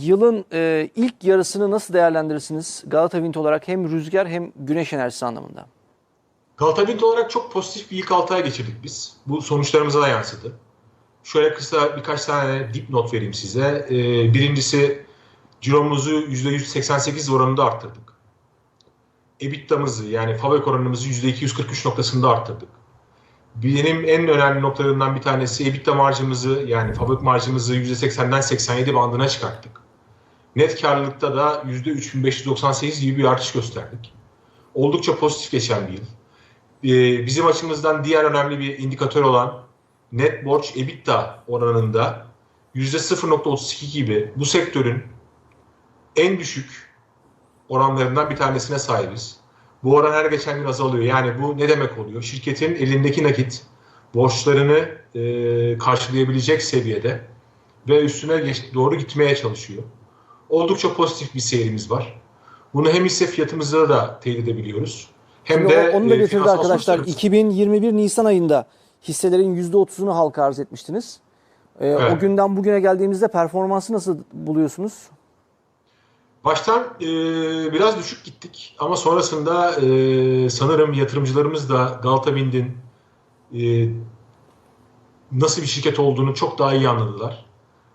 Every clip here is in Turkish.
Yılın e, ilk yarısını nasıl değerlendirirsiniz Galata Wind olarak hem rüzgar hem güneş enerjisi anlamında? Galata Wind olarak çok pozitif bir ilk 6 ay geçirdik biz. Bu sonuçlarımıza da yansıdı. Şöyle kısa birkaç tane dipnot vereyim size. Ee, birincisi ciromuzu %188 oranında arttırdık. EBITDA'mızı yani fabrik oranımızı %243 noktasında arttırdık. Benim en önemli noktalarından bir tanesi EBITDA marjımızı yani fabrik marjımızı %80'den 87 bandına çıkarttık. Net karlılıkta da %3598 gibi bir artış gösterdik. Oldukça pozitif geçen bir yıl. Ee, bizim açımızdan diğer önemli bir indikatör olan net borç EBITDA oranında %0.32 gibi bu sektörün en düşük oranlarından bir tanesine sahibiz. Bu oran her geçen gün azalıyor. Yani bu ne demek oluyor? Şirketin elindeki nakit borçlarını e, karşılayabilecek seviyede ve üstüne geç, doğru gitmeye çalışıyor. Oldukça pozitif bir seyrimiz var. Bunu hem hisse fiyatımızda da teyit edebiliyoruz. Hem Şimdi de o- onu da e, getirdi arkadaşlar. sonuçlarımız. 2021 Nisan ayında hisselerin %30'unu halka arz etmiştiniz. E, O Evet. günden bugüne geldiğimizde performansı nasıl buluyorsunuz? Baştan e, biraz düşük gittik ama sonrasında e, sanırım yatırımcılarımız da Galata Wind'in e, nasıl bir şirket olduğunu çok daha iyi anladılar.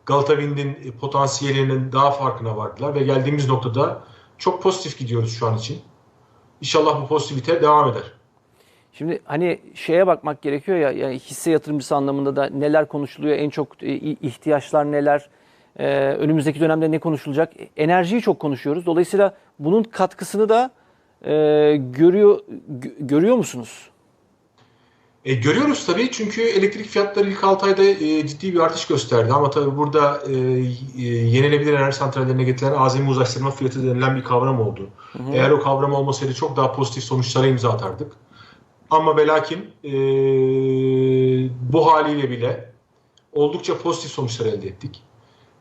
Galata Wind'in e, potansiyelinin daha farkına vardılar ve geldiğimiz noktada çok pozitif gidiyoruz şu an için. İnşallah bu pozitivite devam eder. Şimdi hani şeye bakmak gerekiyor ya yani hisse yatırımcısı anlamında da neler konuşuluyor, en çok e, ihtiyaçlar neler, e, önümüzdeki dönemde ne konuşulacak? Enerjiyi çok konuşuyoruz. Dolayısıyla bunun katkısını da görüyor gö- görüyor musunuz? E, görüyoruz tabii çünkü elektrik fiyatları ilk 6 ayda e, ciddi bir artış gösterdi ama tabii burada e, e, yenilenebilir enerji santrallerine getirilen azami uzlaştırma fiyatı denilen bir kavram oldu. Eğer o kavram olmasaydı çok daha pozitif sonuçlara imza atardık. Ama ve lakin e, bu haliyle bile oldukça pozitif sonuçlar elde ettik.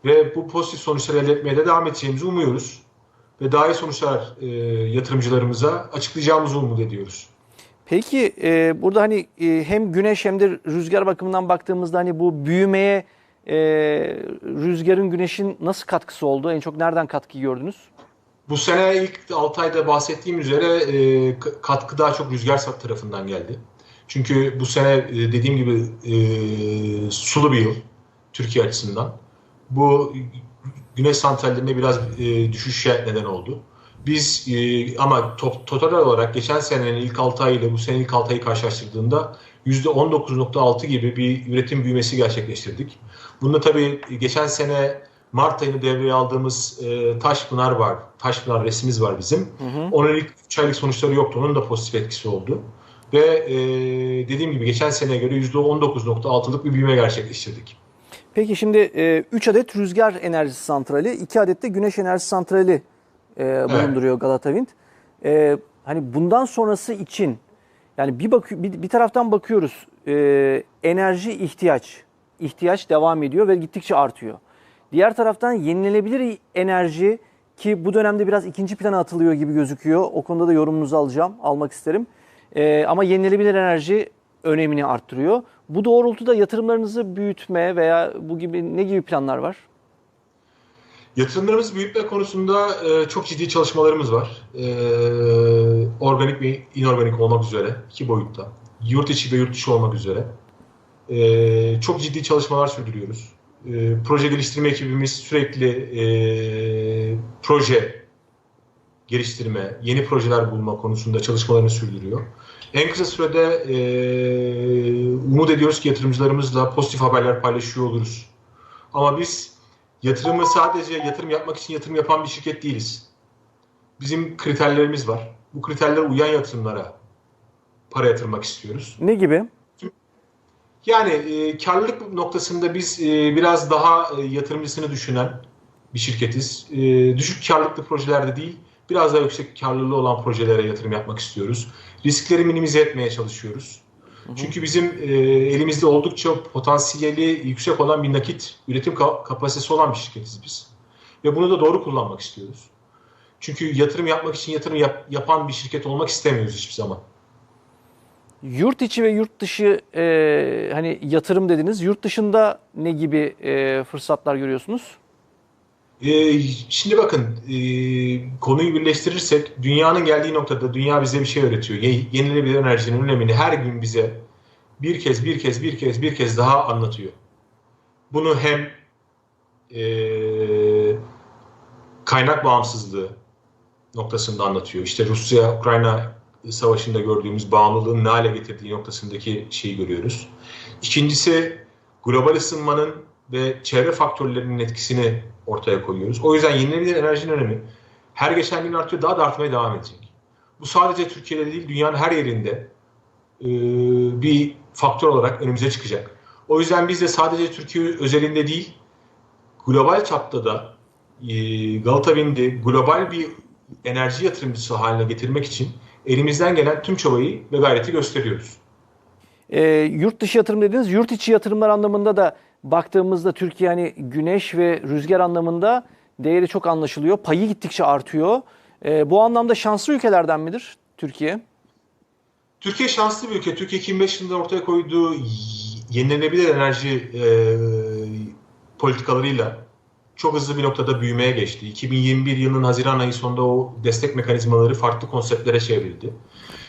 Ve bu pozitif sonuçları elde etmeye de devam edeceğimizi umuyoruz. Ve daha iyi sonuçlar e, yatırımcılarımıza açıklayacağımızı umut ediyoruz. Peki e, burada hani e, hem güneş hem de rüzgar bakımından baktığımızda hani bu büyümeye e, rüzgarın güneşin nasıl katkısı oldu? En çok nereden katkı gördünüz? Bu sene ilk 6 ayda bahsettiğim üzere e, katkı daha çok rüzgar tarafından geldi. Çünkü bu sene e, dediğim gibi e, sulu bir yıl Türkiye açısından. Bu güneş santrallerine biraz e, düşüşe neden oldu. Biz e, ama to- total olarak geçen senenin ilk 6 ayı ile bu senenin ilk 6 ayı karşılaştırdığında %19.6 gibi bir üretim büyümesi gerçekleştirdik. Bunda tabii geçen sene Mart ayını devreye aldığımız e, Taşpınar var. Taşpınar resmimiz var bizim. Onun ilk 3 aylık sonuçları yoktu. Onun da pozitif etkisi oldu. Ve e, dediğim gibi geçen seneye göre %19.6'lık bir büyüme gerçekleştirdik. Peki şimdi 3 adet rüzgar enerjisi santrali, 2 adet de güneş enerjisi santrali e, bulunduruyor Galata Wind. E, hani bundan sonrası için yani bir bak bir, bir taraftan bakıyoruz e, enerji ihtiyaç ihtiyaç devam ediyor ve gittikçe artıyor. Diğer taraftan yenilenebilir enerji ki bu dönemde biraz ikinci plana atılıyor gibi gözüküyor. O konuda da yorumunuzu alacağım, almak isterim. E, ama yenilenebilir enerji önemini arttırıyor. Bu doğrultuda yatırımlarınızı büyütme veya bu gibi ne gibi planlar var? Yatırımlarımızı büyütme konusunda e, çok ciddi çalışmalarımız var. E, organik ve inorganik olmak üzere iki boyutta. Yurt içi ve yurt dışı olmak üzere. E, çok ciddi çalışmalar sürdürüyoruz. E, proje geliştirme ekibimiz sürekli e, proje geliştirme, yeni projeler bulma konusunda çalışmalarını sürdürüyor. En kısa sürede e, umut ediyoruz ki yatırımcılarımızla pozitif haberler paylaşıyor oluruz. Ama biz yatırımı sadece yatırım yapmak için yatırım yapan bir şirket değiliz. Bizim kriterlerimiz var. Bu kriterlere uyan yatırımlara para yatırmak istiyoruz. Ne gibi? Yani e, karlılık noktasında biz e, biraz daha e, yatırımcısını düşünen bir şirketiz. E, düşük karlılıklı projelerde değil, biraz daha yüksek karlılığı olan projelere yatırım yapmak istiyoruz. Riskleri minimize etmeye çalışıyoruz. Çünkü bizim e, elimizde oldukça potansiyeli yüksek olan bir nakit üretim ka- kapasitesi olan bir şirketiz biz. Ve bunu da doğru kullanmak istiyoruz. Çünkü yatırım yapmak için yatırım yap- yapan bir şirket olmak istemiyoruz hiçbir zaman. Yurt içi ve yurt dışı e, hani yatırım dediniz. Yurt dışında ne gibi e, fırsatlar görüyorsunuz? Ee, şimdi bakın e, konuyu birleştirirsek dünyanın geldiği noktada dünya bize bir şey öğretiyor. Ye- Yenilenebilir enerjinin önemini her gün bize bir kez bir kez bir kez bir kez daha anlatıyor. Bunu hem e, kaynak bağımsızlığı noktasında anlatıyor. İşte Rusya-Ukrayna savaşında gördüğümüz bağımlılığın ne hale getirdiği noktasındaki şeyi görüyoruz. İkincisi global ısınmanın ve çevre faktörlerinin etkisini ortaya koyuyoruz. O yüzden yenilenebilir enerjinin önemi her geçen gün artıyor, daha da artmaya devam edecek. Bu sadece Türkiye'de değil, dünyanın her yerinde e, bir faktör olarak önümüze çıkacak. O yüzden biz de sadece Türkiye özelinde değil, global çapta da e, Galata Wind'i global bir enerji yatırımcısı haline getirmek için elimizden gelen tüm çabayı ve gayreti gösteriyoruz. E, yurt dışı yatırım dediniz. Yurt içi yatırımlar anlamında da baktığımızda Türkiye hani güneş ve rüzgar anlamında değeri çok anlaşılıyor. Payı gittikçe artıyor. E, bu anlamda şanslı ülkelerden midir Türkiye? Türkiye şanslı bir ülke. Türkiye 2005 yılında ortaya koyduğu yenilenebilir enerji e, politikalarıyla çok hızlı bir noktada büyümeye geçti. 2021 yılının Haziran ayı sonunda o destek mekanizmaları farklı konseptlere çevrildi.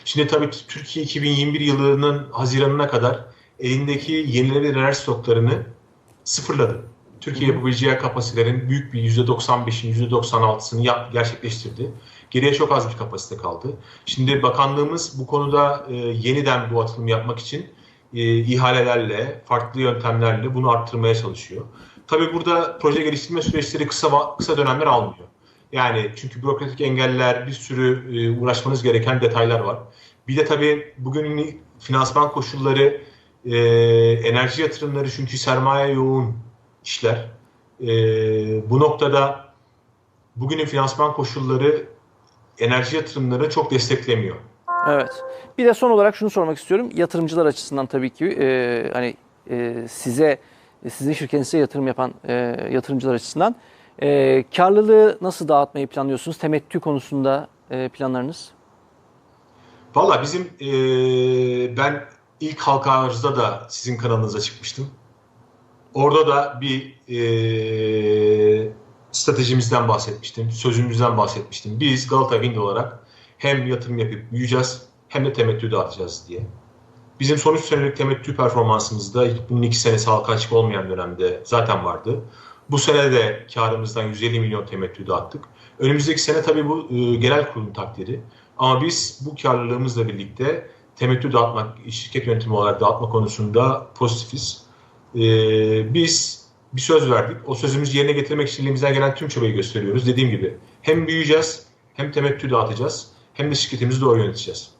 Şimdi tabii Türkiye 2021 yılının Haziran'ına kadar elindeki yenilenebilir enerji stoklarını sıfırladı. Türkiye yapabileceği kapasitelerin büyük bir %95'in %96'sını yap- gerçekleştirdi. Geriye çok az bir kapasite kaldı. Şimdi bakanlığımız bu konuda e, yeniden bu atılımı yapmak için e, ihalelerle, farklı yöntemlerle bunu arttırmaya çalışıyor. Tabii burada proje geliştirme süreçleri kısa kısa dönemler almıyor. Yani çünkü bürokratik engeller, bir sürü e, uğraşmanız gereken detaylar var. Bir de tabii bugün finansman koşulları, e, enerji yatırımları çünkü sermaye yoğun işler. E, bu noktada bugünün finansman koşulları enerji yatırımları çok desteklemiyor. Evet. Bir de son olarak şunu sormak istiyorum. Yatırımcılar açısından tabii ki e, hani e, size sizin şirketinize yatırım yapan e, yatırımcılar açısından e, karlılığı nasıl dağıtmayı planlıyorsunuz? Temettü konusunda e, planlarınız? Valla bizim e, ben ilk halka arzda da sizin kanalınıza çıkmıştım. Orada da bir e, stratejimizden bahsetmiştim, sözümüzden bahsetmiştim. Biz Galata Wind olarak hem yatırım yapıp büyüyeceğiz hem de temettü dağıtacağız diye. Bizim son 3 senelik temettü performansımızda bunun 2 senesi halka açık olmayan dönemde zaten vardı. Bu sene de karımızdan 150 milyon temettü dağıttık. Önümüzdeki sene tabii bu e, genel kurulun takdiri. Ama biz bu karlılığımızla birlikte temettü dağıtmak, şirket yönetimi olarak dağıtma konusunda pozitifiz. E, biz bir söz verdik. O sözümüzü yerine getirmek için elimizden gelen tüm çabayı gösteriyoruz. Dediğim gibi hem büyüyeceğiz, hem temettü dağıtacağız, hem de şirketimizi doğru yöneteceğiz.